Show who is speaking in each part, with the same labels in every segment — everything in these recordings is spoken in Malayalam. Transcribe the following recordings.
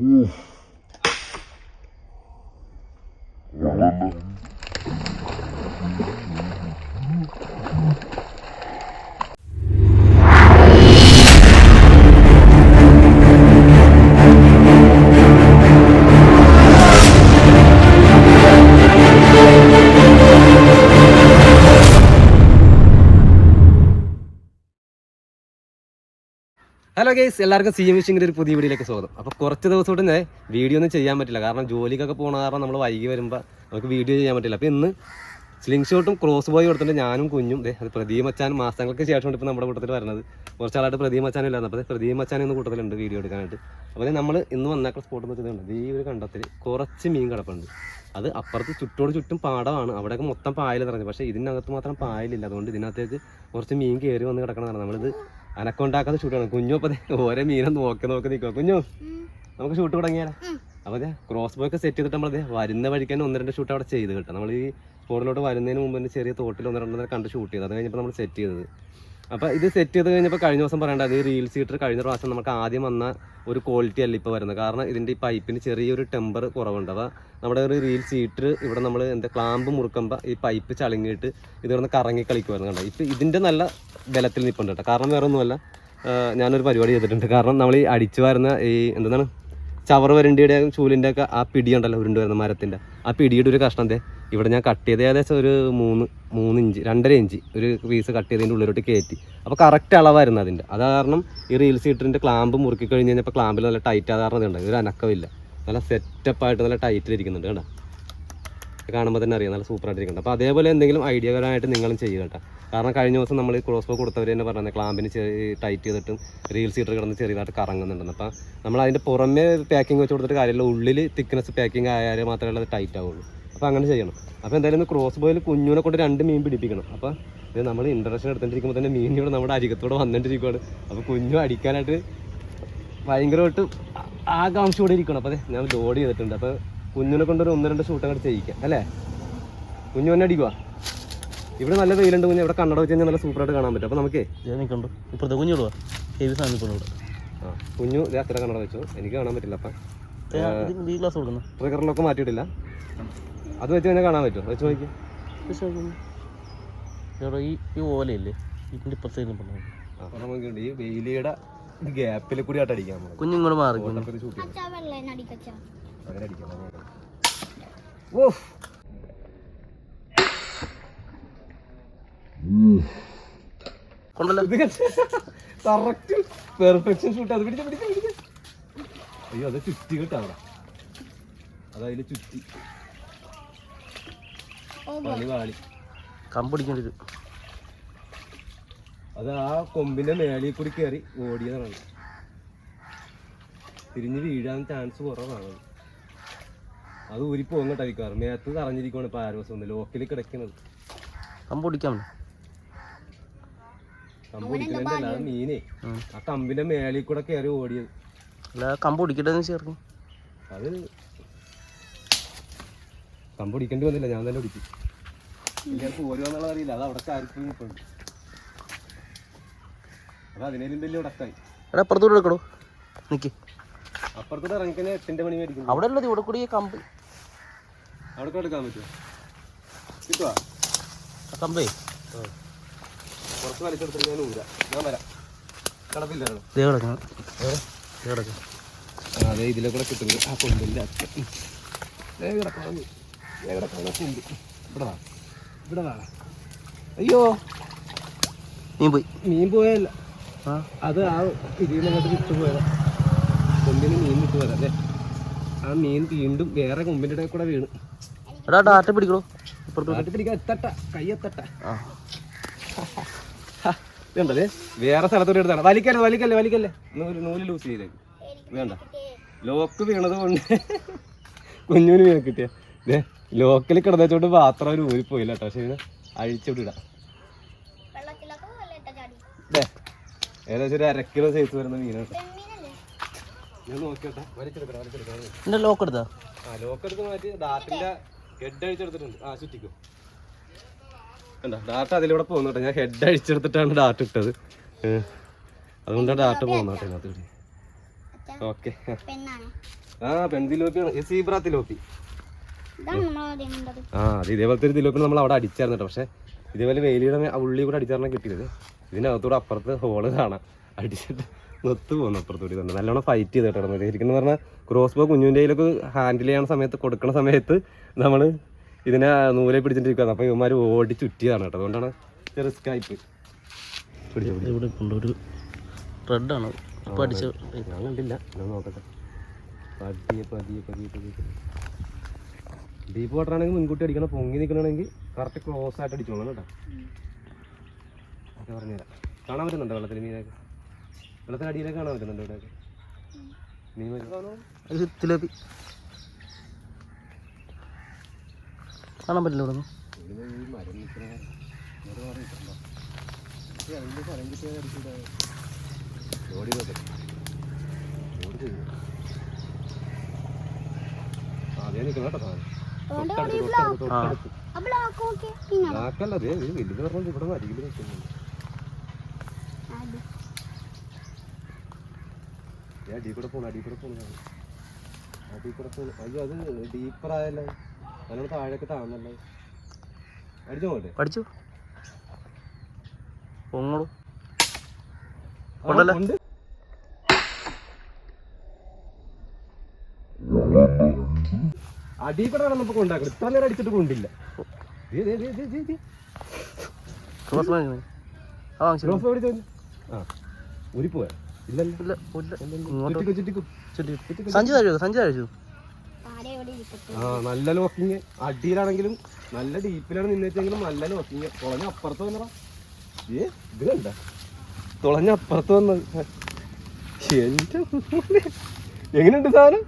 Speaker 1: Ouf. Voilà. ഹലോ ഗേസ് എല്ലാവർക്കും സി എം വിഷിങ്ങിന്റെ ഒരു പുതിയ വീഡിയോയിലേക്ക് സ്വാഗതം. അപ്പോൾ കുറച്ച് ദിവസമായിട്ട് ഞാൻ വീഡിയോ ഒന്നും ചെയ്യാൻ പറ്റില്ല. കാരണം ജോലിക്കൊക്കെ പോണ കാരണം നമ്മൾ വൈകി വരുമ്പോൾ നമുക്ക് വീഡിയോ ചെയ്യാൻ പറ്റില്ല. അപ്പോൾ ഇന്ന് സ്ലിംഗ് ഷോട്ടും ക്രോസ് ബോയ് കൊടുത്തിട്ട് ഞാനും കുഞ്ഞും ദേ അത് പ്രദീപ് മച്ചാൻ മാസങ്ങൾക്ക് ശേഷമാണ് ഇപ്പോൾ നമ്മുടെ കൂട്ടത്തിൽ വരുന്നത്. കുറച്ചാളായിട്ട് പ്രദീപ് മച്ചാനും ഇല്ലായിരുന്നു. അപ്പോൾ പ്രദീപ് മച്ചാൻ ഇന്ന് കൂട്ടത്തിലുണ്ട് വീഡിയോ എടുക്കാനായിട്ട്. അപ്പോൾ നമ്മൾ ഇന്ന് വന്നേക്കുന്ന സ്പോട്ട് എന്ന് വെച്ചിട്ടുണ്ട് ഈ ഒരു കണ്ടത്തിൽ കുറച്ച് മീൻ കിടപ്പുണ്ട്. അത് അപ്പുറത്ത് ചുറ്റോട് ചുറ്റും പാടമാണ്. അവിടെയൊക്കെ മൊത്തം പായൽ നിറഞ്ഞു. പക്ഷേ ഇതിനകത്ത് മാത്രം പായലില്ല. അതുകൊണ്ട് ഇതിനകത്തേക്ക് കുറച്ച് മീൻ കയറി വന്ന് കിടക്കണതാണ്. നമ്മളിത് അനക്കൊണ്ടാക്കാതെ ഷൂട്ടാണ് കുഞ്ഞു അപ്പൊ ഓരോ മീനെ നോക്കി നോക്കി നിൽക്കുക കുഞ്ഞു നമുക്ക് ഷൂട്ട് തുടങ്ങിയാലോ? അപ്പൊ അതെ ക്രോസ് ബോ ഒക്കെ സെറ്റ് ചെയ്തിട്ട് നമ്മൾ വരുന്ന വഴിക്ക് തന്നെ ഒന്ന് രണ്ട് ഷൂട്ട് അവിടെ ചെയ്ത് കേട്ടോ. നമ്മൾ ഈ സ്പോട്ടിലോട്ട് വരുന്നതിന് മുമ്പ് ചെറിയ തോട്ടിൽ ഒന്ന് രണ്ടെണ്ണം കണ്ട് ഷൂട്ട് ചെയ്ത്. അത് കഴിഞ്ഞപ്പോൾ നമ്മൾ സെറ്റ് ചെയ്തത്. അപ്പൊ ഇത് സെറ്റ് ചെയ്ത് കഴിഞ്ഞപ്പോൾ കഴിഞ്ഞ ദിവസം പറയേണ്ടത് ഈ റീൽ സീറ്റർ കഴിഞ്ഞ പ്രാവശ്യം നമുക്ക് ആദ്യം വന്ന ഒരു ക്വാളിറ്റി അല്ല ഇപ്പോൾ വരുന്നത്? കാരണം ഇതിന്റെ ഈ പൈപ്പിന് ചെറിയൊരു ടെമ്പർ കുറവുണ്ട്. അപ്പോൾ നമ്മുടെ ഒരു റീൽ സീറ്റർ ഇവിടെ നമ്മൾ എന്താ ക്ലാമ്പ് മുറുക്കുമ്പോൾ ഈ പൈപ്പ് ചളുങ്ങിയിട്ട് ഇത് കറങ്ങി കളിക്കുമായിരുന്നു കണ്ടോ? ഇപ്പം ഇതിന്റെ നല്ല ബലത്തിൽ നിൽപ്പുണ്ട് കേട്ടോ. കാരണം വേറെ ഒന്നുമല്ല. ഞാനൊരു പരിപാടി ചെയ്തിട്ടുണ്ട്. കാരണം നമ്മൾ ഈ അടിച്ചു വരുന്ന ഈ എന്താണ് ചവർ വരണ്ടിയുടെ ചൂലിന്റെ ഒക്കെ ആ പിടിയുണ്ടല്ലോ ഉരുണ്ട് വരുന്ന മരത്തിന്റെ ആ പിടിയുടെ ഒരു കഷ്ണം ദേ ഇവിടെ ഞാൻ കട്ട് ചെയ്ത് ഏകദേശം ഒരു മൂന്ന് മൂന്ന് ഇഞ്ച് രണ്ടര ഇഞ്ച് ഒരു പീസ് കട്ട് ചെയ്തതിന്റെ ഉള്ളിലോട്ട് കയറ്റി അപ്പോൾ കറക്റ്റ് അളവായിരുന്നു അതിന്റെ അത് കാരണം ഈ റീൽസ് ഹീറ്ററിന്റെ ക്ലാമ്പ് മുറുക്കി കഴിഞ്ഞ് കഴിഞ്ഞപ്പോൾ ക്ലാമ്പിൽ നല്ല ടൈറ്റ് ആകാറ് ഉണ്ട് ഒരു അനക്കമില്ല. നല്ല സെറ്റപ്പായിട്ട് നല്ല ടൈറ്റിലിരിക്കുന്നുണ്ട് കേട്ടോ കാണുമ്പോൾ തന്നെ അറിയാം. നല്ല സൂപ്പറായിട്ട് ഇരിക്കുന്നുണ്ട്. അപ്പോൾ അതേപോലെ എന്തെങ്കിലും ഐഡിയകരമായിട്ട് നിങ്ങളും ചെയ്യുക കേട്ടോ. കാരണം കഴിഞ്ഞ ദിവസം നമ്മൾ ക്രോസ് ബോ കൊടുത്തവർ തന്നെ പറഞ്ഞത് ക്ലാമ്പിന് ടൈറ്റ് ചെയ്തിട്ടും റീൽ സീറ്റർ കിടന്ന് ചെറിയതായിട്ട് കറങ്ങുന്നുണ്ടെന്ന്. അപ്പോൾ നമ്മൾ അതിന്റെ പുറമേ പാക്കിംഗ് വെച്ച് കൊടുത്തിട്ട് കാര്യമില്ല. ഉള്ളിൽ തിക്നെസ് പാക്കിംഗ് ആയാലേ മാത്രമേ അത് ടൈറ്റ് ആവുള്ളൂ. അപ്പോൾ അങ്ങനെ ചെയ്യണം. അപ്പോൾ എന്തായാലും ക്രോസ് ബോയിൽ കുഞ്ഞുനെ കൊണ്ട് രണ്ട് മീൻ പിടിപ്പിക്കണം. അപ്പോൾ ഇത് നമ്മൾ ഇൻട്രഷൻ എടുത്തിട്ടിരിക്കുമ്പോൾ തന്നെ മീൻ ഇവിടെ നമ്മുടെ അരികത്തോടെ വന്നിട്ടിരിക്കുകയാണ് അപ്പോൾ കുഞ്ഞു അടിക്കാനായിട്ട് ഭയങ്കരമായിട്ട് ആകാംക്ഷയോടെ ഇരിക്കണം. അപ്പോൾ അതെ ഞാൻ ലോഡ് ചെയ്തിട്ടുണ്ട്. അപ്പോൾ കുഞ്ഞിനെ കൊണ്ട് ഒരു ഒന്ന് രണ്ട് ഷൂട്ട് അങ്ങോട്ട് ചെയ്യിക്കാം. അല്ലേ? കുഞ്ഞു തന്നെ അടിക്കുക ഇവിടെ നല്ല വെയിലുണ്ട് കുഞ്ഞ്. ഇവിടെ കണ്ണട വെച്ച് കഴിഞ്ഞാൽ നല്ല സൂപ്പറായിട്ട് കാണാൻ പറ്റും. അപ്പോൾ നമുക്ക്
Speaker 2: ഞാൻ ഇപ്പോഴത്തെ കുഞ്ഞിടുവാ ഹെവി സാധനം ഇവിടെ?
Speaker 1: ആ കുഞ്ഞു ഇത് അത്ര കണ്ണട വെച്ചു. എനിക്ക് കാണാൻ പറ്റില്ല. അപ്പം ട്രിഗറിലൊക്കെ മാറ്റിയിട്ടില്ല. അത് വെച്ച് തന്നെ കാണാൻ പറ്റുമോ വെച്ച് നോക്കി
Speaker 2: ഈ ഈ ഓലയില്ലേ?
Speaker 1: ഇതിന്റെ ഈ വെയിലിയുടെ ഗ്യാപ്പിൽ കൂടി ആയിട്ട് അടിക്കാം നമുക്ക്
Speaker 2: കുഞ്ഞിങ്ങോട്ട് മാറി
Speaker 1: അങ്ങനെ അടിക്കാം
Speaker 2: കൊണ്ടല്ലോ.
Speaker 1: കറക്റ്റ് പെർഫെക്ഷൻ ഷൂട്ട് അത് പിടിച്ച പിടിച്ച പിടിച്ച അയ്യോ അത് ചുറ്റി കിട്ടാ അവിടെ. അത് ചുറ്റി. പണി വാളി
Speaker 2: കമ്പടിക്കേണ്ടി വരും
Speaker 1: അത് ആ കൊമ്പിന്റെ മേളിൽ കൂടി കയറി ഓടിയതാണ്. തിരിഞ്ഞ് വീഴാൻ ചാൻസ് കുറവാണ്. അത് ഊരി പോകുന്ന ടൈക്കാറ് മേത്ത് തറഞ്ഞിരിക്കുവാണ് ഇപ്പൊ ആരോസം ഒന്ന് ലോക്കിൽ കിടക്കുന്നത്.
Speaker 2: കമ്പിടിക്കാം
Speaker 1: കമ്പ് മീനെ ആ കമ്പിന്റെ മേളിൽ കൂടെ കയറി ഓടിയത്.
Speaker 2: അല്ല കമ്പടിക്കട്ടെ ചേർക്കും
Speaker 1: അത് കമ്പ് പിടിക്കേണ്ടി വന്നില്ല ഞാൻ തന്നെ പിടിക്കും. ഞാൻ പോരുവാന്നുള്ളത് അറിയില്ല അത് അവിടെ ആർക്കും നിൽപ്പുണ്ട് അത് അതിനേലും വലിയ ഉടക്കായി.
Speaker 2: എടാ അപ്പുറത്തോട്ട് എടുക്കടോ? നിക്ക്.
Speaker 1: അപ്പുറത്തോട്ട് ഇറങ്ങിക്കഴിഞ്ഞാൽ എട്ടിന്റെ മണി മേടിക്കും.
Speaker 2: അവിടെ ഉള്ളത് ഇവിടെ കൂടി കമ്പ്.
Speaker 1: അവിടെ എടുക്കാൻ പറ്റുമോ? കിട്ടുവാ?
Speaker 2: കമ്പേ.
Speaker 1: കുറച്ച് വലിച്ചെടുത്തിട്ട് ഞാൻ ഊരാ. ഞാൻ വരാം. കിടപ്പില്ല
Speaker 2: ദേ കിടക്കണം ദേ കിടക്കണം
Speaker 1: അതെ ഇതിലെ കൂടെ കിട്ടുന്നത് ആ കൊണ്ടില്ല കിടക്കണം. ഇവിടെ ഇവിടെ അയ്യോ.
Speaker 2: മീൻ പോയി.
Speaker 1: മീൻ പോയല്ല.
Speaker 2: ആ.
Speaker 1: അത് ആ ഇതിനകത്ത് വിട്ടു പോയതാ. കൊമ്പിന് മീൻ വിട്ടു പോയതാ അല്ലേ? ആ മീൻ വീണ്ടും വേറെ കൊമ്പിന്റെ ഇടയിൽ കൂടെ വീണ്.
Speaker 2: എടാ ഡാറ്റ പിടിക്കണോ.
Speaker 1: ഡാറ്റ പിടിക്കാൻ എത്തട്ട കൈ എത്തട്ട.
Speaker 2: ആ.
Speaker 1: ഇതുണ്ടത്. വേറെ സ്ഥലത്തോട്ട് എടുത്താണ് വലിക്കല്ലേ വലിക്കല്ലേ വലിക്കല്ലേ. നൂൽ നൂൽ ലൂസ് ചെയ്തേക്ക് വേണ്ട. ലോക്ക് വീണത് കൊണ്ട് കുഞ്ഞുവിന് വീണ് കിട്ടിയ. ദേ ലോക്കിൽ കിടന്നോണ്ട് പാത്രം ഒരു ഊരി പോയില്ല കേട്ടോ പക്ഷെ ഇത് അഴിച്ചോട്ട് ഇടാം.
Speaker 3: ചാടി.
Speaker 1: ദേ ഏകദേശം ഒരു അരക്കിലോ സൈസ് വരുന്ന മീനാണ്
Speaker 2: ലോക്ക് എടുത്താ?
Speaker 1: ആ ലോക്ക് എടുത്ത് മാറ്റി ഹെഡ് അഴിച്ചെടുത്തിട്ടുണ്ട്. ആ ചുറ്റിക്കും. കണ്ടോ ഡാർട്ട് അതിലൂടെ പോകുന്നുണ്ട് ഞാൻ ഹെഡ് അഴിച്ചെടുത്തിട്ടാണ് ഡാർട്ട് ഇട്ടത്. അതുകൊണ്ടാണ് ഡാർട്ട്
Speaker 3: അച്ഛാ
Speaker 1: ഓക്കെ ആ പെൺതിലോപ്പിയാണ്. സീബ്രാത്തിലോപ്പി സീബ്ര തിലോപ്പി
Speaker 3: ഇതാണ് നമ്മൾ ആദ്യം കണ്ടത്
Speaker 1: ആ അത് ഇതേപോലത്തെ ഒരു തിലോപ്പിന് നമ്മൾ അവിടെ അടിച്ചായിരുന്നു പക്ഷെ ഇതേപോലെ വെയിലിയുടെ ഉള്ളി കൂടെ അടിച്ചാറിനെ കിട്ടിയത്. ഇതിനകത്തൂടെ അപ്പുറത്ത് ഹോൾ കാണാം. അടിച്ചിട്ട് നൊത്തു പോകുന്നു അപ്പുറത്തൂടി തന്നെ. നല്ലോണം ഫൈറ്റ് ചെയ്ത് കേട്ടോ ശരിക്കും പറഞ്ഞാൽ ക്രോസ് ബോ കുഞ്ഞുവിന്റെ കയ്യിലൊക്കെ ഹാൻഡിൽ ചെയ്യണ സമയത്ത് കൊടുക്കുന്ന സമയത്ത് നമ്മൾ ഇതിനെ നൂലെ പിടിച്ചിട്ടിരിക്കുന്നത് അപ്പോൾ ഇവന്മാർ ഓടി ചുറ്റിയതാണ് കേട്ടോ. അതുകൊണ്ടാണ് റിസ്ക് പിടിച്ചോ.
Speaker 2: ഇവിടെ ഒരു റെഡാണ് അടിച്ച
Speaker 1: ഞാൻ കണ്ടില്ല. ഞാൻ നോക്കട്ടെ. പതിയെ പതിയെ പതിയെ പതിയെ. ഡീപ്പ് വാട്ടർ ആണെങ്കിൽ മുൻകൂട്ടി അടിക്കണം. പൊങ്ങി നിൽക്കണമെങ്കിൽ കറക്റ്റ് ക്ലോസ് ആയിട്ട് അടിച്ചോളാം കേട്ടോ. ഒക്കെ പറഞ്ഞുതരാം. കാണാൻ പറ്റുന്നുണ്ടോ വെള്ളത്തിൽ മീനൊക്കെ? വെള്ളത്തിന് അടിയിലൊക്കെ കാണാൻ പറ്റുന്നുണ്ടോ ഇവിടെയൊക്കെ? മീൻ
Speaker 2: തിലോപ്പി കാണാൻ പറ്റില്ല ഇവിടെ
Speaker 1: അതേ നിൽക്കണം കേട്ടോ സാധനം. അടി. കൂടെ പോണു അടി കൂടെ അടി കൂടെ പോണു. അയ്യോ അത് ഡീപ്പർ ആയല്ലേ. അതിനോട് താഴേക്ക് അടിച്ചോ
Speaker 2: പഠിച്ചു പൊങ്ങോളൂ ഉണ്ടല്ലേ?
Speaker 1: അടി കൂടെ നമുക്ക് കൊണ്ടാക്കണം. ഇത്ര നേരം അടിച്ചിട്ട് കൊണ്ടില്ല. ദേ, ദേ, ദേ, ദേ, ദേ, ദേ.
Speaker 2: ക്രോസ് വാങ്ങിക്കുന്നത് ആ വാങ്ങിച്ചു
Speaker 1: ആ ഊരി പോയാ നല്ല ലോക്കിങ് അടിയിലാണെങ്കിലും നല്ല ഡീപ്പിലാണ് നിന്നെച്ചെങ്കിലും നല്ല ലോക്കിങ് തുളഞ്ഞ അപ്പുറത്ത് വന്നടാ. ഏ ഇത് കണ്ട. തുളഞ്ഞ അപ്പുറത്ത് വന്ന എന്റെ. എങ്ങനെയുണ്ട് സാധനം?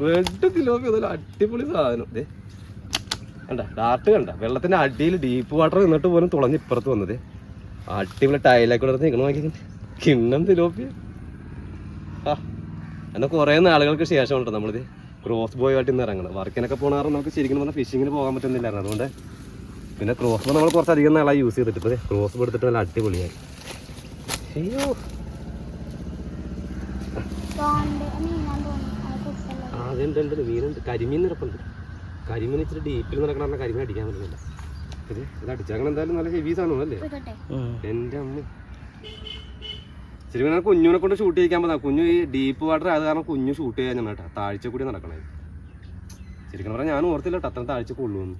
Speaker 1: റെഡ് തിലോപ്പി അതൊരു അടിപൊളി സാധനം. കണ്ട ഡാർട്ട് കണ്ട. വെള്ളത്തിന്റെ അടിയിൽ ഡീപ്പ് വാട്ടർ നിന്നിട്ട് പോലും തുളഞ്ഞ് ഇപ്പുറത്ത് വന്നത്. അടിപൊളി ടൈലൊക്കെ ഇവിടെ നിൽക്കണം നോക്കി കിണ്ണം തിലോപ്പി ആ എന്നാൽ കുറേ നാളുകൾക്ക് ശേഷം ഉണ്ടോ നമ്മളിത് ക്രോസ് ബോയ് ആയിട്ട് ഇന്ന് ഇറങ്ങണം വർക്കിനൊക്കെ പോകണമെന്ന് കാരണം നമുക്ക് ശരിക്കും പറഞ്ഞാൽ ഫിഷിങ്ങിന് പോകാൻ പറ്റുന്നില്ലായിരുന്നു. അതുകൊണ്ട് പിന്നെ ക്രോസ് ബോ നമ്മൾ കുറച്ചധികം നാളായി യൂസ് ചെയ്തിട്ട് ക്രോസ് ബോ എടുത്തിട്ട് നല്ല അടിപൊളിയായി
Speaker 3: തോണ്ട് നീങ്ങാൻ തോന്നി അത് കുറിച്ചല്ല
Speaker 1: ആ, അതുണ്ട് ഉണ്ട്? മീനുണ്ട്. കരിമീൻ നിരപ്പുണ്ട്. കരിമീൻ ഇച്ചിരി ഡീപ്പിൽ നടക്കണ കരിമീൻ അടിക്കാൻ പറ്റുന്നില്ല. ഇത് ഇത് അടിച്ചാക്കണം എന്തായാലും നല്ല ഹെവി സാധനം അല്ലേ? എന്റെ അമ്മ. ശരിക്കും കുഞ്ഞുനെ കൊണ്ട് ഷൂട്ട് ചെയ്യിക്കാൻ പറ്റാം. കുഞ്ഞു ഈ ഡീപ്പ് വാട്ടർ ആയത് കാരണം കുഞ്ഞു ഷൂട്ട് ചെയ്യാൻ കേട്ടോ. താഴ്ച കൂടി നടക്കണേ ശരിക്കും പറഞ്ഞാൽ ഞാൻ ഓർത്തില്ല കേട്ടോ അത്ര താഴ്ച കൊള്ളുമെന്ന്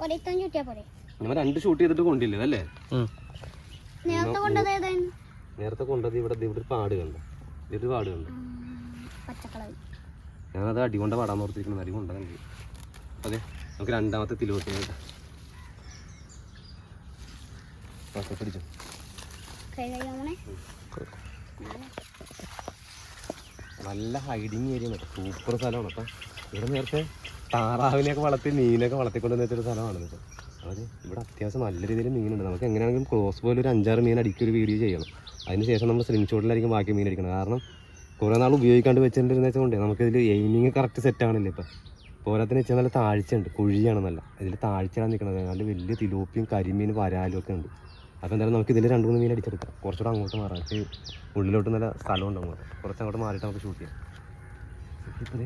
Speaker 3: പോരെ?
Speaker 1: നമ്മൾ രണ്ട് ഷൂട്ട് ചെയ്തിട്ട് കൊണ്ടില്ലേ അല്ലേ?
Speaker 3: നേരത്തെ കൊണ്ടത്
Speaker 1: ഇവിടെ ഇവിടെ ഒരു പാട് കണ്ടോ? ഇവിടെ പാട് കണ്ടോ? ഞാനത് അടി കൊണ്ട പാടാൻ ഓർത്തിരിക്കുന്നത് അടി കൊണ്ട അതെ നമുക്ക് രണ്ടാമത്തെ തിലോട്ട് പിടിച്ചു. നല്ല ഹൈഡിങ് ഏരിയ സൂപ്പർ സ്ഥലമാണ് അപ്പം ഇവിടെ നേരത്തെ താറാവിനെയൊക്കെ വളർത്തി മീനൊക്കെ വളർത്തിക്കൊണ്ട് വെച്ചൊരു സ്ഥലമാണ് ഇപ്പം അത് ഇവിടെ അത്യാവശ്യം നല്ല രീതിയിൽ മീനുണ്ട്. നമുക്ക് എങ്ങനെയാണെങ്കിലും ക്ലോസ് പോലെ ഒരു അഞ്ചാറ് മീൻ അടിക്കൊരു വീഡിയോ ചെയ്യണം. അതിന് ശേഷം നമ്മൾ സ്ലിം ഷോട്ടിലായിരിക്കും ബാക്കി മീൻ അടിക്കണം കാരണം കുറേ നാൾ ഉപയോഗിക്കാണ്ട് വെച്ചിട്ടുണ്ടെന്ന് വെച്ചുകൊണ്ട് നമുക്കിതിൽ എയിമിങ് കറക്റ്റ് സെറ്റ് ആണല്ലോ ഇപ്പം. പോരാത്തിന് വെച്ചാൽ നല്ല താഴ്ചയുണ്ട് കുഴിയാണ് നല്ല. ഇതിൽ താഴ്ചയാണ് നിൽക്കുന്നത് നല്ല വലിയ തിലോപ്പിയും കരിമീനും വരാലും ഒക്കെ ഉണ്ട്. അപ്പോൾ എന്തായാലും നമുക്ക് ഇതിൽ രണ്ട് മൂന്ന് മീൻ അടിച്ചെടുക്കാം. കുറച്ചുകൂടെ അങ്ങോട്ട് മാറാം. ഉള്ളിലോട്ട് നല്ല സ്ഥലമുണ്ട് അങ്ങോട്ട്. കുറച്ച് അങ്ങോട്ട് മാറിയിട്ട് നമുക്ക് ഷൂട്ട് ചെയ്യാം. ഇപ്പം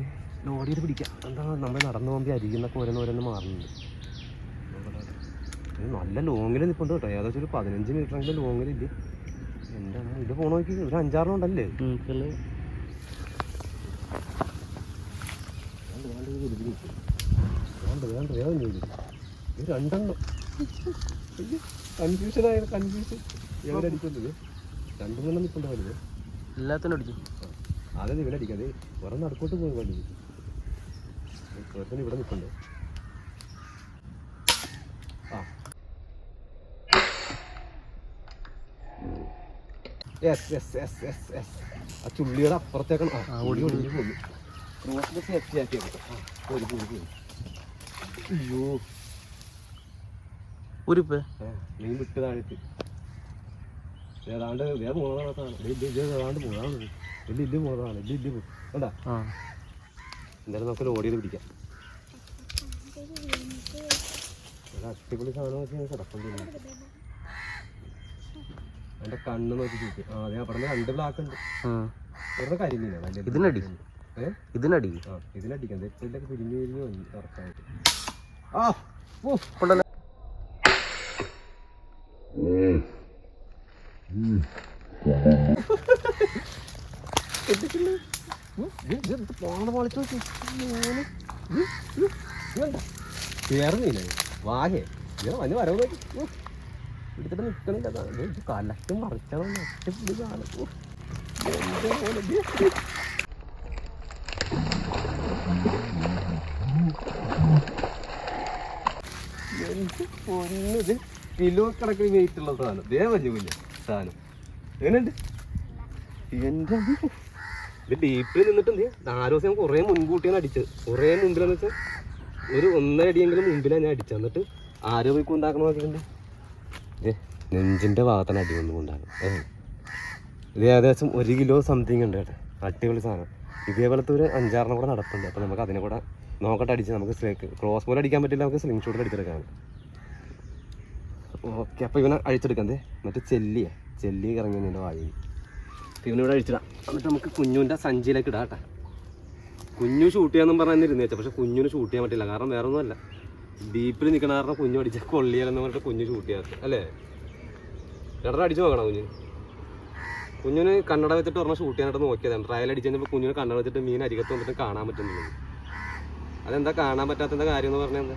Speaker 1: ലോഡ് ചെയ്ത് പിടിക്കാം. എന്താ നമ്മൾ നടന്നു പോകുമ്പോൾ അരികുന്നൊക്കെ ഓരോന്ന് ഓരോന്ന് മാറുന്നുണ്ട്. നല്ല ലോങ്ങിൽ നിൽപ്പുണ്ട് കേട്ടോ. ഏകദേശം ഒരു പതിനഞ്ച് മീറ്ററെങ്കിലും ലോങ്ങിലില്ല എന്താണ് ഇത് പോണ നോക്കി ഒരു അഞ്ചാറെണ്ണം ഉണ്ടല്ലേ? അടിക്കുന്നത് അതെ ഇവിടെ അടിക്കാതെ വേറെ നടക്കോട്ട് പോയി വണ്ടി. ഇവിടെ നിൽപ്പുണ്ട്. Yes yes yes yes yes ആ ചുള്ളിയുടെ അപ്പുറത്തേക്കാണ്. ആ ഓടി ഒടിഞ്ഞു പോയി ക്രോസിന്റെ സേഫ്റ്റി ആക്കി പോയി പോയി പോയി അയ്യോ. ഒരു മീൻ വിട്ട് താഴത്ത് ഏതാണ്ട് പോണതാണ്. ഇത് ഇത് ഏതാണ്ട് പോണതാണ്. വലിയ ഇല്ല പോണതാണ്. വലിയ ഇല്ല
Speaker 2: വേണ്ട
Speaker 1: എന്തായാലും നമുക്ക് ലോഡ് ചെയ്ത് പിടിക്കാം അടിപൊളി സാധനം വെച്ച് എന്റെ കണ്ണ് നോക്കി ചോദിക്കും ആ അതെ അവിടെ രണ്ട് ബ്ലാക്ക് ഉണ്ട്. വെറുതെ കരിമീനാണ് വലിയ
Speaker 2: ഇതിനടി
Speaker 1: ഏഹ്
Speaker 2: ഇതിനടി
Speaker 1: ആ ഇതിലടിക്കാം തെറ്റിലൊക്കെ പിരിഞ്ഞു പിരിഞ്ഞു വന്നു കറക്റ്റായിട്ട് ആ ഓ
Speaker 2: കൊണ്ടല്ല
Speaker 1: ചേർന്നില്ലേ വാഹേ ഞാൻ വന്ന് വരവ് നോക്കി. എടുത്തിട്ട് നിൽക്കണില്ല കലക്ക് മറിച്ചണം ഒറ്റപ്പിടി കാണും. എന്റെ പൊന്നത് കിലോ കണക്കിന് വെയിറ്റ് ഉള്ള സാധനം. ദേ വലിയ കുഞ്ഞ് സാധനം. എങ്ങനെയുണ്ട്? അമ്മോ. ഇത്? ഡീപ്പിൽ നിന്നിട്ട് എന്ത് നാല് ദിവസം ഞാൻ കുറേ മുൻകൂട്ടിയാണ് അടിച്ചത്. കുറേ മുമ്പിലെന്ന് വെച്ചാൽ ഒരു ഒന്നര അടിയെങ്കിലും മുമ്പിലാണ് ഞാൻ അടിച്ചത്. എന്നിട്ട് ആരോ പോയി കൊണ്ടാക്കണം നെഞ്ചിന്റെ ഭാഗത്താണ് അടി വന്നു കൊണ്ടാണ് ഇത് ഏകദേശം ഒരു കിലോ സംതിങ് ഉണ്ട് കേട്ടോ. അടിപൊളി സാധനം. ഇതേപോലത്തെ ഒരു അഞ്ചാറെണ്ണം കൂടെ നടപ്പുണ്ട്. അപ്പോൾ നമുക്ക് അതിനെ കൂടെ നോക്കട്ടെ അടിച്ച് നമുക്ക് ക്രോസ് പോലെ അടിക്കാൻ പറ്റില്ല നമുക്ക് സ്ലിംഗ് ഷോട്ടിൽ അടിച്ചെടുക്കാം. ഓക്കെ അപ്പോൾ ഇവനെ അഴിച്ചെടുക്കാം. മറ്റേ ചെല്ലിയാ. ചെല്ലി ഇറങ്ങി വായി ഇവനിവിടെ അഴിച്ചിടാം. എന്നിട്ട് നമുക്ക് കുഞ്ഞുവിന്റെ സഞ്ചിയിലേക്ക് ഇടാം കേട്ടോ. കുഞ്ഞു ഷൂട്ട് ചെയ്യാമെന്നും പറഞ്ഞാൽ ഇരുന്നേച്ചാൽ പക്ഷെ കുഞ്ഞിന് ഷൂട്ട് ചെയ്യാൻ പറ്റില്ല. കാരണം വേറെ ഒന്നുമല്ല ഡീപ്പിൽ നിൽക്കണ കാരണം കുഞ്ഞു അടിച്ച കൊള്ളിയാലെന്ന് പറഞ്ഞിട്ട് കുഞ്ഞു ഷൂട്ട് അല്ലേ? എടറ അടിച്ചു നോക്കണം കുഞ്ഞിന് കുഞ്ഞിന് കണ്ണട വെച്ചിട്ട് പറഞ്ഞാൽ ഷൂട്ട് ചെയ്യാനായിട്ട് നോക്കിയതാണ്. ട്രയൽ അടിച്ച് കഴിഞ്ഞപ്പോൾ കുഞ്ഞിന് കണ്ണട വെച്ചിട്ട് മീൻ അരികത്ത് വന്നിട്ട് കാണാൻ പറ്റുന്നുള്ളൂ അതെന്താ കാണാൻ പറ്റാത്തതിന്റെ കാര്യം എന്ന് പറഞ്ഞാൽ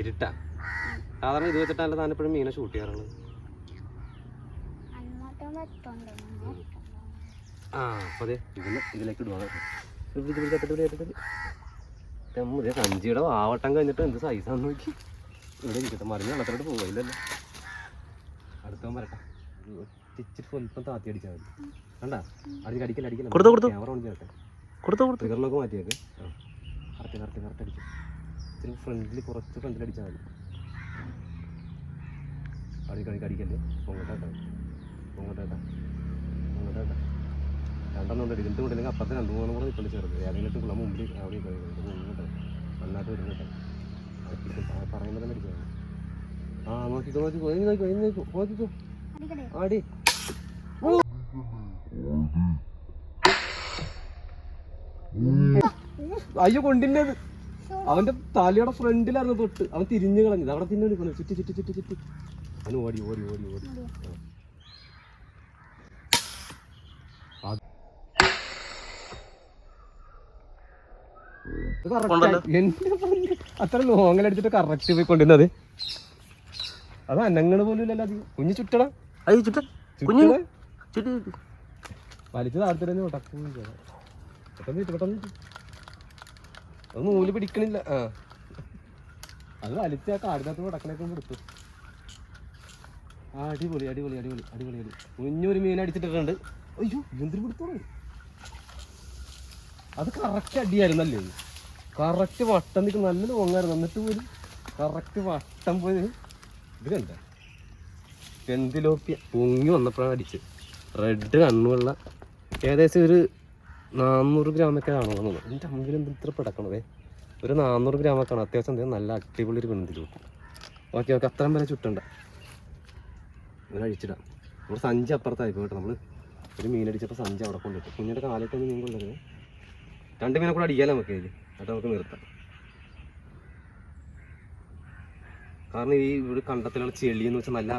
Speaker 3: ഇരുട്ട്.
Speaker 1: സാധാരണ ഇത് വെച്ചിട്ടല്ല താൻ എപ്പോഴും മീനെ ഷൂട്ട് ചെയ്യാറുള്ളത്. ആ അതെ ഇതിലേക്ക് ഇടുവാണ് ഇത് ഇത് ഇത് ദേ സഞ്ചിയുടെ വാവട്ടം കഴിഞ്ഞിട്ട് എന്ത് സൈസാന്ന് നോക്കി. ഇവിടെ ഇരിക്കട്ടെ മറിഞ്ഞ വെള്ളത്തിലോട്ട് പോവില്ലല്ലോ അടുത്തവൻ വരട്ടെ. ഇച്ചിരി സ്വല്പം താത്തി അടിച്ചാൽ മതി. കണ്ട? അടിച്ച് അടിക്കൽ അടിക്കൽ
Speaker 2: കൊടുത്തു കൊടുത്തു.
Speaker 1: ക്യാമറ ഓൺ ചെയ്യട്ടെ.
Speaker 2: കൊടുത്തു കൊടുത്തു.
Speaker 1: ട്രിഗറിലൊക്കെ മാറ്റിയേക്ക്. കറക്റ്റ് കറക്റ്റ് കറക്റ്റ് അടിച്ചു ഇച്ചിരി ഫ്രണ്ടിൽ കുറച്ച് ഫ്രണ്ടിൽ അടിച്ചാൽ മതി. അടിക്ക അടിക്ക അടിക്കല്ലേ. പൊങ്ങട്ടാ പൊങ്ങട്ടാ പൊങ്ങട്ടാ രണ്ടെണ്ണം ഉണ്ട്. ഇതിന്റെ കൂടെ അപ്പുറത്ത് രണ്ട് മൂന്നെണ്ണം കൂടെ നിൽക്കേണ്ടി ചേർത്ത് ഏതെങ്കിലും കുളം മുമ്പിൽ അവിടെ മുങ്ങട്ടെ നന്നായിട്ട് വരുന്നുണ്ട് പറയുമ്പോൾ തന്നെ അടിച്ചാൽ ആ നോക്കിക്കോ നോക്കിക്കോ ഇനി നോക്കിക്കോ ഇനി നോക്കിക്കോ നോക്കിക്കോ ആടി അയ്യോ കൊണ്ടിന്നത് അവന്റെ തലയുടെ ഫ്രണ്ടിലായിരുന്നു തൊട്ട്. അവൻ തിരിഞ്ഞു കളഞ്ഞത് അവിടെ തിന്നു ചുറ്റി ചുറ്റി ചുറ്റി ചുറ്റി. അവൻ ഓടി ഓടി ഓടി ഓടി ആ. ഇത് correct
Speaker 2: കൊണ്ടല്ലോ.
Speaker 1: ആയി. എന്റെ പൊന്നേ. അത്ര ലോങ്ങലടിച്ചിട്ട് കറക്റ്റ് പോയി കൊണ്ടുവന്നത് അത് അനങ്ങണ പോലും ഇല്ലല്ലോ അത് കുഞ്ഞു ചുറ്റടാ
Speaker 2: കുഞ്ഞു.
Speaker 1: വലിച്ചത് അടുത്തിരുന്ന് പെട്ടെന്ന് ചുറ്റ്, പെട്ടെന്ന് ചുറ്റ്. അത് നൂൽ പിടിക്കണില്ല. ആ. അത് വലിച്ച് ആ കാടിനകത്ത് ഉടക്കണേക്ക് എടുത്തു. ആ അടിപൊളി അടിപൊളി അടിപൊളി അടിപൊളി. അടി കുഞ്ഞൊരു മീൻ അടിച്ചിട്ടിട്ടുണ്ട്. അയ്യോ എന്തിനു പിടുത്തോളൂ അത് കറക്റ്റ് അടിയായിരുന്നല്ലേ കറക്റ്റ് വട്ടം നിൽക്കും നല്ലൊരു ലോങ്ങായിരുന്നു എന്നിട്ട് പോലും കറക്റ്റ് വട്ടം പോയി. ഇത് കണ്ട? പെന്തിലോപ്പിയ പൊങ്ങി വന്നപ്പോഴാണ് അടിച്ചത്. റെഡ് കണ്ണുള്ള ഏകദേശം ഒരു നാനൂറ് ഗ്രാമൊക്കെ തോന്നുന്നു. എന്റെ അമ്മിൽ എന്ത് ഇത്ര പിടക്കണതേ? ഒരു നാനൂറ് ഗ്രാമൊക്കെ ആണ് അത്യാവശ്യം എന്തെങ്കിലും നല്ല അടിപൊളി ഒരു പെന്തിലോപ്പി ഓക്കെ ഓക്കെ. അത്രയും വരെ ചുട്ടണ്ട. ഇങ്ങനെ അഴിച്ചിടാം. നമ്മൾ സഞ്ചി അപ്പുറത്തായി പോയിട്ട് നമ്മൾ ഒരു മീനടിച്ചപ്പോൾ സഞ്ചി അവിടെ കൊണ്ടിട്ടു കുഞ്ഞിന്റെ കാലത്തൊന്നും മീൻ കൊണ്ടുവരുന്നത്. രണ്ട് മീനെ കൂടെ അടിക്കാലോ നമുക്ക്. ഇതിൽ എന്നിട്ട് നമുക്ക് നിർത്താം. കാരണം ഈ ഇവിടെ കണ്ടത്തിലുള്ള ചെളി എന്ന് വെച്ചാൽ നല്ല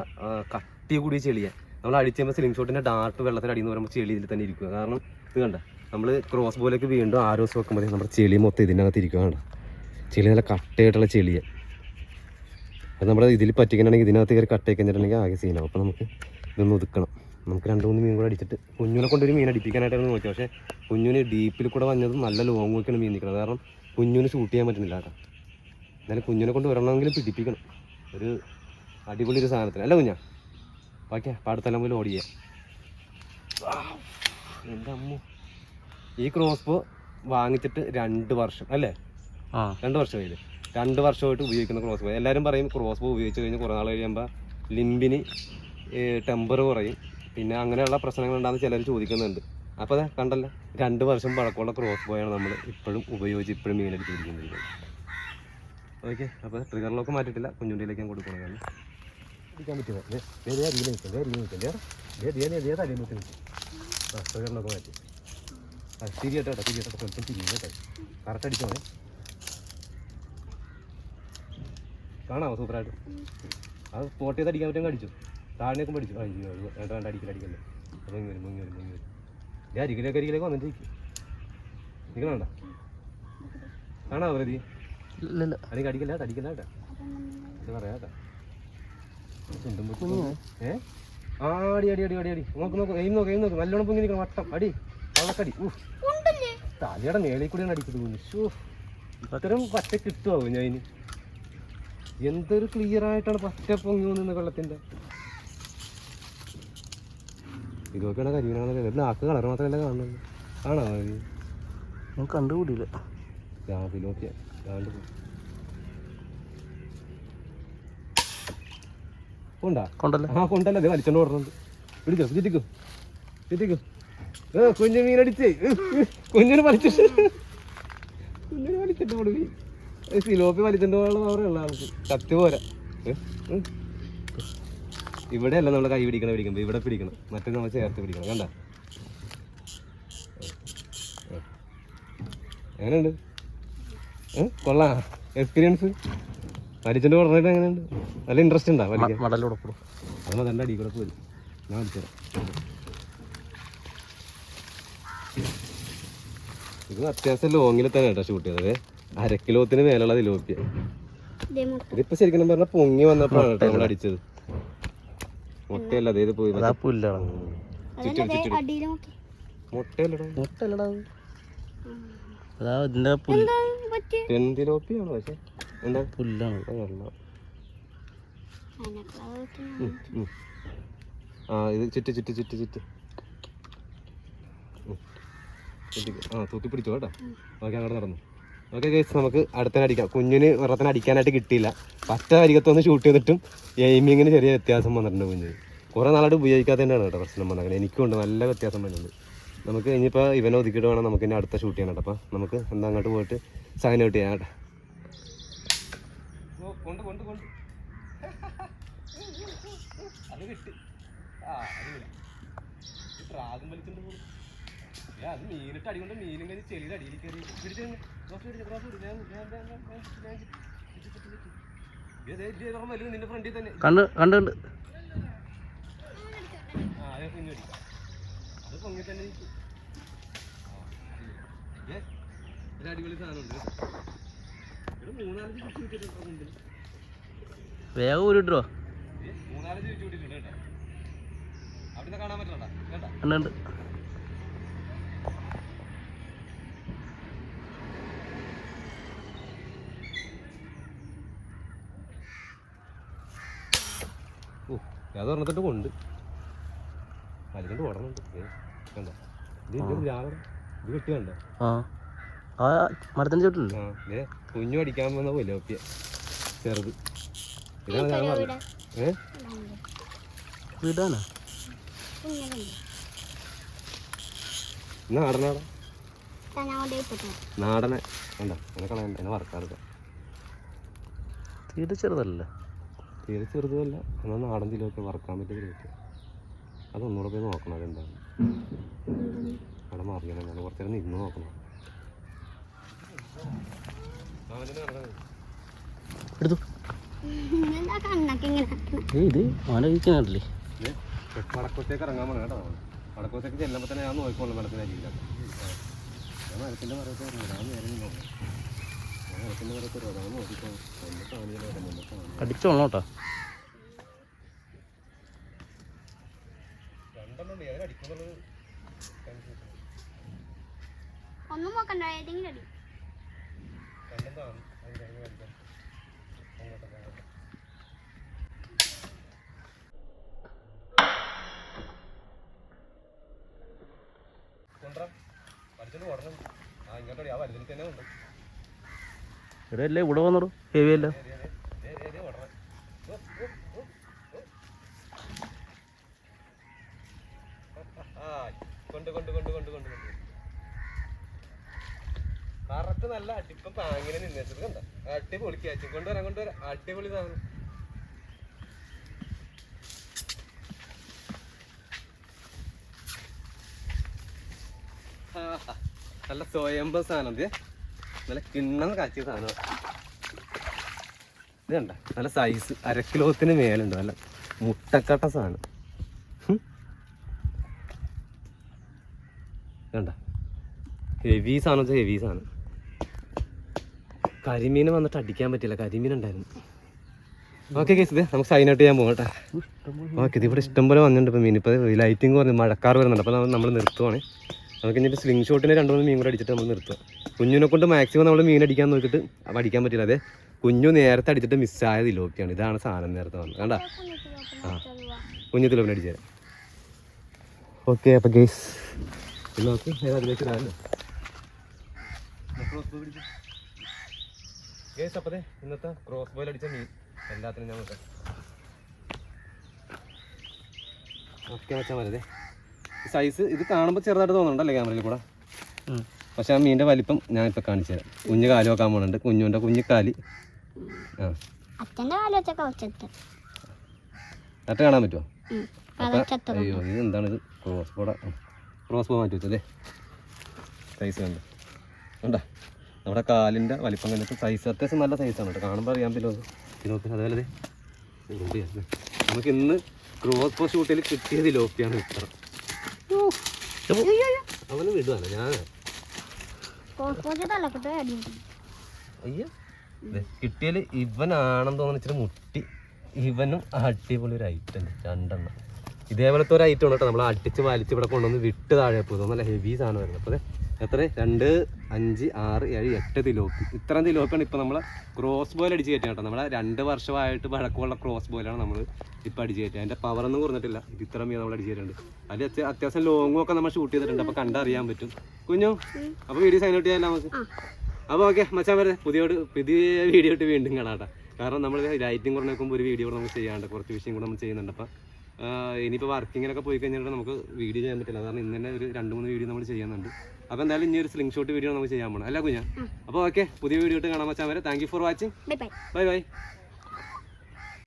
Speaker 1: കട്ടി കൂടിയ ചെളിയാണ് നമ്മൾ അടിച്ച് കഴിയുമ്പോൾ സ്ലിംഗ് ഷോട്ടിന്റെ ഡാർട്ട് വെള്ളത്തിൽ അടിയെന്ന് പറയുമ്പോൾ ചെളി ഇതിൽ തന്നെ ഇരിക്കുക കാരണം ഇത് കണ്ട? നമ്മൾ ക്രോസ് ബോലേക്ക് വീണ്ടും ആരോസ് വെക്കുമ്പോൾ നമ്മുടെ ചെളി മൊത്തം ഇതിനകത്ത് ഇരിക്കുക കണ്ട? ചെളി നല്ല കട്ടയായിട്ടുള്ള ചെളിയാണ് അത് നമ്മുടെ ഇതിൽ പറ്റിക്കണമെങ്കിൽ ഇതിനകത്ത് കയറി കട്ടയൊക്കെ കഴിഞ്ഞിട്ടുണ്ടെങ്കിൽ ആകെ സീനാവും അപ്പോൾ നമുക്ക് ഇതൊന്ന് ഒതുക്കണം. നമുക്ക് രണ്ട് മൂന്ന് മീൻ കൂടെ അടിച്ചിട്ട് കുഞ്ഞുനെ കൊണ്ടൊരു മീൻ അടിപ്പിക്കാനായിട്ടാണ് നോക്കിയത് പക്ഷേ കുഞ്ഞുന് ഡീപ്പിൽ കൂടെ വന്നത് നല്ല ലോങ് നോക്കിയാണ് മീൻ നിൽക്കുന്നത് കാരണം കുഞ്ഞുന് ഷൂട്ട് ചെയ്യാൻ പറ്റുന്നില്ല കേട്ടോ. എന്നാലും കുഞ്ഞിനെ കൊണ്ട് വരണമെങ്കിലും പിടിപ്പിക്കണം. ഒരു അടിപൊളി ഒരു സാധനത്തിന്. അല്ല കുഞ്ഞാ? ബാക്കിയാ പാടത്തെല്ലാം പോലും ഓടിയ എന്റെ അമ്മ. ഈ ക്രോസ് ബോ വാങ്ങിച്ചിട്ട് രണ്ട് വർഷം അല്ലേ?
Speaker 2: ആ.
Speaker 1: രണ്ട് വർഷമായില്ലേ രണ്ട് വർഷമായിട്ട് ഉപയോഗിക്കുന്ന ക്രോസ് ബോ എല്ലാവരും പറയും ക്രോസ് ബോ ഉപയോഗിച്ച് കഴിഞ്ഞ് കുറേ നാൾ കഴിയുമ്പോൾ ലിമ്പിന് ടെമ്പർ കുറയും. പിന്നെ അങ്ങനെയുള്ള പ്രശ്നങ്ങൾ പ്രശ്നങ്ങളുണ്ടാകുന്ന ചിലർ ചോദിക്കുന്നുണ്ട്. അപ്പോൾ കണ്ടല്ലോ രണ്ട് വർഷം പഴക്കമുള്ള ക്രോസ് ബോയാണ് നമ്മൾ ഇപ്പോഴും ഉപയോഗിച്ച് ഇപ്പോഴും മീനെടുത്ത് പിടിക്കുന്നത് ഓക്കെ അപ്പോൾ ട്രിഗർ ലോക്ക് മാറ്റിയിട്ടില്ല കുഞ്ഞുണ്ടിയിലേക്ക് ഞാൻ കൊടുക്കണം കാരണം. പിടിക്കാൻ പറ്റുമോ? ദേ അരിയിൽ നിൽക്കും ദേ അരിയിൽ നിൽക്കും ദേ ദേ ദേ തലയിൽ നിൽക്കും. ആ ആ, തിരി കേട്ടോ കേട്ടോ തിരി കേട്ടോ സ്വല്പം തിരി കേട്ടോ കറക്റ്റ് അടിച്ചോണേ കാണാമോ സൂപ്പറായിട്ട്. അത് സ്പോട്ട് ചെയ്ത് അടിക്കാൻ പറ്റും അടിച്ചു? താഴേക്കും പഠിച്ചു അയ്യോ അയ്യോ, വേണ്ട അടിക്കൽ അടിക്കല അടിക്കല്ലേ മുങ്ങി വരും മുങ്ങി വരും മുങ്ങി വരും. ഞാൻ അരികിലേക്ക് അരികിലേക്ക് വന്നിട്ട് നിൽക്കണണ്ട കാണാ പ്രതി? അല്ലെങ്കിൽ അടിക്കല്ല? അടിക്കല്ല കേട്ടാ ഇത് പറയാം കേട്ടോ ചുണ്ടും പൊട്ടും. ഏ? ആ, അടി അടി അടി അടി അടി. നോക്ക് നോക്ക് എയിം നോക്ക് എയിം നോക്ക്. നല്ലോണം പൊങ്ങി നിൽക്കണം വട്ടം. അടി വള്ളക്കടി ഊഹ് തലയുടെ മേളിൽ കൂടിയാണ് അടിച്ചത് കുഞ്ഞു. ഷൂ ഇത്തരം പറ്റ കിട്ടുമോ ഞാൻ എന്തൊരു ക്ലിയർ ആയിട്ടാണ് പറ്റ പൊങ്ങി വന്നത് വെള്ളത്തിന്റെ ഇതൊക്കെയാണ് കരിമീനാണല്ലോ നാക്ക് കളർ മാത്രമല്ല കാണുന്നത്. ആണോ
Speaker 2: നമുക്ക് കണ്ടുകൂടിയില്ല
Speaker 1: രാവിലെ പോ- കൊണ്ടാ?
Speaker 2: കൊണ്ടല്ലേ?
Speaker 1: ആ കൊണ്ടല്ല. അത് വലിച്ചോണ്ട് ഓടുന്നുണ്ട് പിടിക്കോ ചുറ്റിക്കോ. ചുറ്റിക്കോ. ഏ കുഞ്ഞു മീനടിച്ചേ. കുഞ്ഞിന് വലിച്ചിട്ട് കുഞ്ഞിന് വലിച്ചിട്ട് ഏ, സിലോപ്പി വലിച്ചിട്ട് പോകാനുള്ള പവറുള്ള ആൾക്ക് കത്തി പോരാ. ഇവിടെയല്ല നമ്മൾ കൈ പിടിക്കണം പിടിക്കുമ്പോൾ ഇവിടെ പിടിക്കണം. മറ്റേ നമ്മൾ ചേർത്ത് പിടിക്കണം. കണ്ട? എങ്ങനെയുണ്ട്? കൊള്ളാം. എക്സ്പീരിയൻസ് വലിച്ചിട്ട് പറഞ്ഞിട്ട് എങ്ങനെയുണ്ട്? നല്ല ഇൻട്രസ്റ്റ് ഉണ്ടോ വലിക്കാൻ അതൊന്നും അതെന്റെ അടി കൂടെ പോരും. ഞാൻ വിളിച്ചുതരാം ഇത് അത്യാവശ്യം ലോങ്ങിൽ തന്നെ കേട്ടോ ഷൂട്ട് ചെയ്തത്. അര കിലോത്തിന് മേലുള്ള തിലോപ്പിയ
Speaker 3: ദേ മുട്ട
Speaker 1: ഇതിപ്പോ ശരിക്കും പറഞ്ഞാൽ പൊങ്ങി വന്നപ്പോഴാണ് കേട്ടോ നമ്മൾ അടിച്ചത്. മുട്ടയല്ല ഇത് പോയി
Speaker 2: അതാ പുല്ലാണ്.
Speaker 1: മുട്ടയല്ലടോ?
Speaker 2: അതാ. ഇതിന്റെ പുല്ല്.
Speaker 3: എന്താ
Speaker 1: പക്ഷെ?
Speaker 2: പുല്ലാണ്.
Speaker 1: ആ, വെള്ളം. ഇത് ചുറ്റ് ചുറ്റ് ചുറ്റ് ചുറ്റ്. ഉം. ചുറ്റിക്ക്. ആ തൂക്കി പിടിച്ചോ കേട്ടോ ഓക്കെ അങ്ങോട്ട് നടന്നു. ഓക്കെ കേസ് നമുക്ക് അടുത്തന്നെ അടിക്കാം. കുഞ്ഞിന് വെറുതെ അടിക്കാനായിട്ട് കിട്ടിയില്ല. പറ്റ വരികത്തൊന്ന് ഷൂട്ട് ചെയ്തിട്ടും എയിമിങ്ങിന് ചെറിയ വ്യത്യാസം വന്നിട്ടുണ്ട് കുഞ്ഞിന്. കുറേ നാളായിട്ട് ഉപയോഗിക്കാതെ തന്നെയാണ് കേട്ടോ പ്രശ്നം വന്നത്. എനിക്കും ഉണ്ട് നല്ല വ്യത്യാസം വന്നിട്ടുണ്ട്. നമുക്ക് ഇനിയിപ്പോൾ ഇവനെ ഒതുക്കിയിട്ട് വേണം നമുക്ക് ഇനി അടുത്ത ഷൂട്ട് ചെയ്യാൻ കേട്ടോ അപ്പോൾ നമുക്ക് എന്താ അങ്ങോട്ട് പോയിട്ട് സൈൻ ഔട്ട് ചെയ്യാം കേട്ടോ. കൊണ്ട് അത് കിട്ടി. ആ അടിപൊളി ട്രാഗും വലിച്ചിട്ട് പോകും ഏ അത് മീനിട്ട് അടി കൊണ്ട് മീനും കഴിഞ്ഞ് ചെളിയുടെ അടിയിൽ കയറി. പിടിച്ചു ക്രോസ് പിടിച്ചു ക്രോസ് പിടിച്ചു നിന്റെ ഫ്രണ്ടിൽ തന്നെ.
Speaker 2: കണ്ട്
Speaker 1: അതെ അത് പൊങ്ങി തന്നെ ഒരു അടിപൊളി സാധനമുണ്ട് കേട്ടോ. ഇവിടെ മൂന്നാലഞ്ച് ചുറ്റി വിട്ടിട്ടുണ്ട് മുമ്പിൽ.
Speaker 2: വേഗം
Speaker 1: ഉരുട്ടോ മൂന്നാലഞ്ച് ചുറ്റി വിട്ടിട്ടുണ്ട് കേട്ടോ. അവിടുന്ന് കാണാൻ പറ്റണ്ട കേട്ടോ
Speaker 2: കണ്ട് കണ്ട്
Speaker 1: ഓ അത് പറഞ്ഞിട്ട് കൊണ്ട് അതിലുണ്ട് ഓടണുണ്ട് ഏ, കണ്ടോ? ഇത് ഇത് രാവിലെ ഇത് കെട്ടി കണ്ടോ?
Speaker 2: ആ. ആ മരത്തിന്റെ
Speaker 1: ആ ഏ കുഞ്ഞു അടിക്കാൻ വന്ന പോലെ ഓക്കെ ചെറുത്. ഇതാണ് ഞാൻ പറഞ്ഞത്. ഏ?
Speaker 2: വീടാനാ
Speaker 1: നാടനാടാ
Speaker 3: തനാവിടെ ഇപ്പോട്ടെ
Speaker 1: നാടനെ. വേണ്ട എന്നെ കളയണ്ട എന്നെ വറക്കാറുക
Speaker 2: തീരെ ചെറുതല്ലേ?
Speaker 1: തീരെ ചെറുതുമല്ല. എന്നാൽ നാടൻ തിലൊക്കെ വറക്കാൻ പറ്റിയ തിലൊക്കെ അതൊന്നുകൂടെ പോയി നോക്കണം അതെന്താണ്. അവിടെ മറിയണം ഞാൻ കുറച്ച് നേരം നിന്ന് നോക്കണം.
Speaker 2: എടുത്തു. ഇത് അവനെ കഴിക്കാനല്ലേ
Speaker 1: വടക്കോത്തേക്ക് ഇറങ്ങാൻ പോണ കേട്ടോ വടക്കോത്തേക്ക് ചെല്ലുമ്പോൾ തന്നെ ഞാൻ നോക്കിക്കോളാം വെള്ളത്തിന് അരിയില്ല ഞാൻ മരത്തിന്റെ മരത്തെ ഞാൻ നേരെ നിന്ന്
Speaker 2: കേട്ടോ.
Speaker 1: അടിക്കുന്നുള്ളത്
Speaker 3: ഒന്നും നോക്കണ്ട ഏതെങ്കിലും അടി
Speaker 1: ഓടണം. ആ ഇങ്ങോട്ടോടി ആ വലുതിൽ തന്നെ ഉണ്ട്
Speaker 2: ഇവിടെ അല്ലേ? ഇവിടെ വന്നോളൂ ഹെവി അല്ല?
Speaker 1: നല്ല അടിപ്പം പാങ്ങിനെ നിന്നേച്ചത് അടിപൊളി കൊണ്ടുവരാൻ കൊണ്ടുവരാം അടിപൊളി സാധനം നല്ല സ്വയംഭ സാധനം നല്ല കിണ്ണം കാച്ചിയ സാധനം ഇത് കണ്ട നല്ല സൈസ് അരക്കിലോത്തിന് മേലുണ്ട് നല്ല മുട്ടക്കട്ട സാധനം. കണ്ട ഹെവി സാധനം വെച്ചാൽ ഹെവി സാധനം. കരിമീൻ വന്നിട്ട് അടിക്കാൻ പറ്റില്ല കരിമീൻ ഉണ്ടായിരുന്നു. ഓക്കെ കേസ് ഇത് നമുക്ക് സൈൻ ഔട്ട് ചെയ്യാൻ പോകട്ടെ കേട്ടോ. ഓക്കെ ഇത് ഇവിടെ ഇഷ്ടംപോലെ വന്നിട്ടുണ്ട് ഇപ്പോൾ മീൻ. ഇപ്പോൾ ലൈറ്റിംഗ് കുറഞ്ഞ് മഴക്കാർ വരുന്നുണ്ട് അപ്പോൾ നമ്മൾ നിർത്തുവാണ്. നമുക്ക് ഇനി സ്ലിംഗ് ഷോട്ടിന് രണ്ട് മൂന്ന് മീൻ കൂടെ അടിച്ചിട്ട് നമ്മൾ നിർത്തുക. കുഞ്ഞിനെ കൊണ്ട് മാക്സിമം നമ്മൾ മീൻ അടിക്കാൻ നോക്കിയിട്ട് അപ്പോൾ അടിക്കാൻ പറ്റില്ല. അതെ കുഞ്ഞു നേരത്തെ അടിച്ചിട്ട് മിസ്സായ തിലോപ്പിയാണ് ഇതാണ് സാധനം നേരത്തെ വന്നത് കണ്ട? ആ. കുഞ്ഞു തിലോപ്പിനെ അടിച്ചു തരാം. ഓക്കെ അപ്പം ഗേസ് നോക്ക് അതിലേക്ക് ഗേസ് അപ്പതേ ഇന്നത്തെ ക്രോസ് ബോയിൽ അടിച്ച മീൻ എല്ലാത്തിനും ഞാൻ നോക്കാം. ഓക്കെ വെച്ചാൽ മതി സൈസ് ഇത് കാണുമ്പോൾ ചെറുതായിട്ട് തോന്നുന്നുണ്ടല്ലേ ക്യാമറയിൽ കൂടെ? പക്ഷെ ആ മീനിന്റെ വലിപ്പം ഞാൻ ഇപ്പം കാണിച്ചു തരാം. കുഞ്ഞ് കാൽ വെക്കാൻ പോകുന്നുണ്ട് കുഞ്ഞുന്റെ കുഞ്ഞിക്കാലി ആ. നട്ട് കാണാൻ പറ്റുമോ അയ്യോ ഇത് എന്താണ് ഇത്? ക്രോസ് ബോർഡ് ക്രോസ് ബോ മാറ്റി വെച്ചല്ലേ സൈസ് കണ്ട്? കണ്ടാ? നമ്മുടെ കാലിന്റെ വലിപ്പം കണ്ടിട്ട് സൈസ് അത്യാവശ്യം നല്ല സൈസാണ് കേട്ടോ. കാണുമ്പോൾ അറിയാൻ പറ്റുമോ നോക്ക് അതുപോലെ. നമുക്ക് ഇന്ന് ക്രോസ് ബോ ഷൂട്ടിൽ കിട്ടിയത് ലോപ്പിയാണ് ഇത്ര അവന് വിടുവാണ് ഞാൻ. അയ്യോ കിട്ടിയാൽ ഇവനാണെന്ന് തോന്നുന്നു ഇച്ചിരി മുട്ടി. ഇവനും അടിപൊളി ഒരു ഐറ്റം രണ്ടെണ്ണം. ഇതേപോലത്തെ ഒരു ഐറ്റം ഉണ്ട് കേട്ടോ നമ്മൾ അടിച്ച് വലിച്ച് ഇവിടെ കൊണ്ടുവന്ന് വിട്ട് താഴെ പോകും നല്ല ഹെവി സാധനം വരുന്നത് അപ്പോൾ എത്ര? രണ്ട് അഞ്ച് ആറ് ഏഴ് എട്ട് തിലോപ്പി. ഇത്രയും തിലോപ്പിയാണ് ഇപ്പോൾ നമ്മൾ ക്രോസ് ബോയിൽ അടിച്ച് കയറ്റുക കേട്ടോ. നമ്മളെ രണ്ട് വർഷമായിട്ട് വഴക്കമുള്ള ക്രോസ് ബോയിലാണ് നമ്മൾ ഇപ്പോൾ അടിച്ച് കയറ്റുക അതിന്റെ പവറൊന്നും കുറഞ്ഞിട്ടില്ല. ഇത് ഇത്ര മീൻ നമ്മൾ അടിച്ച് കയറ്റുന്നുണ്ട്. അതിൽ അത്യ- അത്യാവശ്യം ലോങ്ങും ഒക്കെ നമ്മൾ ഷൂട്ട് ചെയ്തിട്ടുണ്ട്. അപ്പോൾ കണ്ടറിയാൻ പറ്റും. കുഞ്ഞു അപ്പോൾ വീഡിയോ സൈൻ ഔട്ട് ചെയ്യാമല്ലോ നമുക്ക്. അപ്പോൾ ഓക്കെ മച്ചാൻ വരെ പുതിയ പുതിയ വീഡിയോ ഇട്ട് വീണ്ടും കാണാട്ടെ കാരണം നമ്മൾ ലൈറ്റിംഗ് കുറഞ്ഞ നോക്കുമ്പോൾ ഒരു വീഡിയോ കൂടെ നമുക്ക് ചെയ്യാണ്ട് കുറച്ച് വിഷയം കൂടെ നമ്മൾ ചെയ്യുന്നുണ്ട്. അപ്പം ഇനിയിപ്പോൾ വർക്കിങ്ങിനൊക്കെ പോയി കഴിഞ്ഞിട്ട് നമുക്ക് വീഡിയോ ചെയ്യാൻ പറ്റില്ല. കാരണം ഇന്ന് തന്നെ ഒരു രണ്ട് മൂന്ന് വീഡിയോ നമ്മൾ ചെയ്യുന്നുണ്ട്. അപ്പോൾ എന്തായാലും ഇനി ഒരു സ്ലിംഗ് ഷോട്ട് വീഡിയോ നമുക്ക് ചെയ്യാൻ പോകണം അല്ല കുഞ്ഞാ? അപ്പോൾ ഓക്കെ പുതിയ വീഡിയോ ഇട്ട് കാണാൻ വെച്ചാൽ വരെ. Thank you for watching bye bye